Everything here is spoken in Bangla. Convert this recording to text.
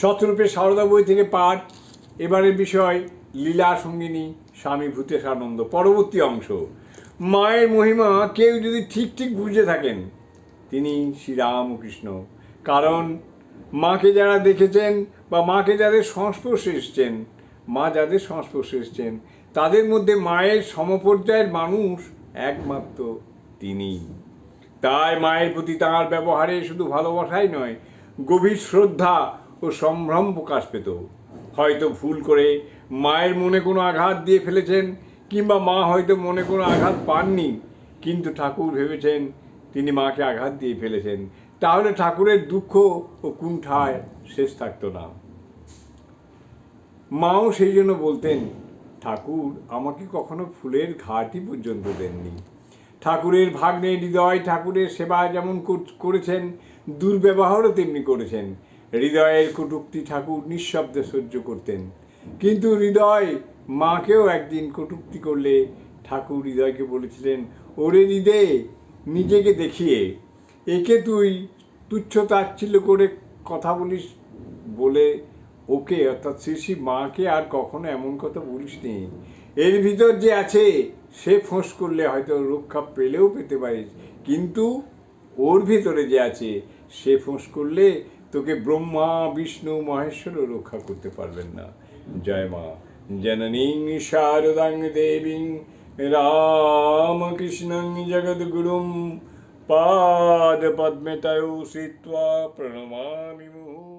শতরূপে সারদা বই থেকে পাঠ। এবারের বিষয়, লীলা সঙ্গিনী, স্বামী ভূতেশানন্দ, পরবর্তী অংশ। মায়ের মহিমা কেউ যদি ঠিক ঠিক বুঝে থাকেন, তিনি শ্রীরামকৃষ্ণ। কারণ, মাকে যারা দেখেছেন বা মাকে যাদের সংস্পর্শে এসছেন, মা যাদের সংস্পর্শে এসছেন, তাদের মধ্যে মায়ের সমপর্যায়ের মানুষ একমাত্র তিনি। তাই মায়ের প্রতি তাঁর ব্যবহারে শুধু ভালোবাসাই নয়, গভীর শ্রদ্ধা ও সম্ভ্রম প্রকাশ পেত। হয়তো ভুল করে মায়ের মনে কোনো আঘাত দিয়ে ফেলেছেন, কিংবা মা হয়তো মনে কোনো আঘাত পাননি, কিন্তু ঠাকুর ভেবেছেন তিনি মাকে আঘাত দিয়ে ফেলেছেন। তাহলে ঠাকুরের দুঃখ ও কুণ্ঠায় শেষ থাকতো না। মাও সেই জন্য বলতেন, ঠাকুর, আমাকে কখনো ফুলের ঘাটি পর্যন্ত দেননি। ঠাকুরের ভাগ্নে হৃদয়, ঠাকুরের সেবা যেমন করেছেন, দুর্ব্যবহারও তেমনি করেছেন। হৃদয়ের কটুক্তি ঠাকুর নিঃশব্দে সহ্য করতেন। কিন্তু হৃদয় মাকেও একদিন কটুক্তি করলে ঠাকুর হৃদয়কে বলেছিলেন, ওরে হৃদে, নিজেকে দেখিয়ে, একে তুই তুচ্ছ তাচ্ছিল্য করে কথা বলিস বলে ওকে, অর্থাৎ শ্রী মাকে আর কখনো এমন কথা বলিস নি এর ভিতর যে আছে, সে ফোঁস করলে হয়তো রক্ষা পেলেও পেতে পারিস। কিন্তু ওর ভিতরে যে আছে, সে ফোঁস করলে তোকে ব্রহ্মা, বিষ্ণু, মহেশ্বরও রক্ষা করতে পারবেন না। জয় মা। জননীং, শারদাং, দেবীং, রামকৃষ্ণং জগদ্গুরুম পাদপদ্মে তয়ো শ্রিত্वा প্রণমামি মুহুর্মুহুঃ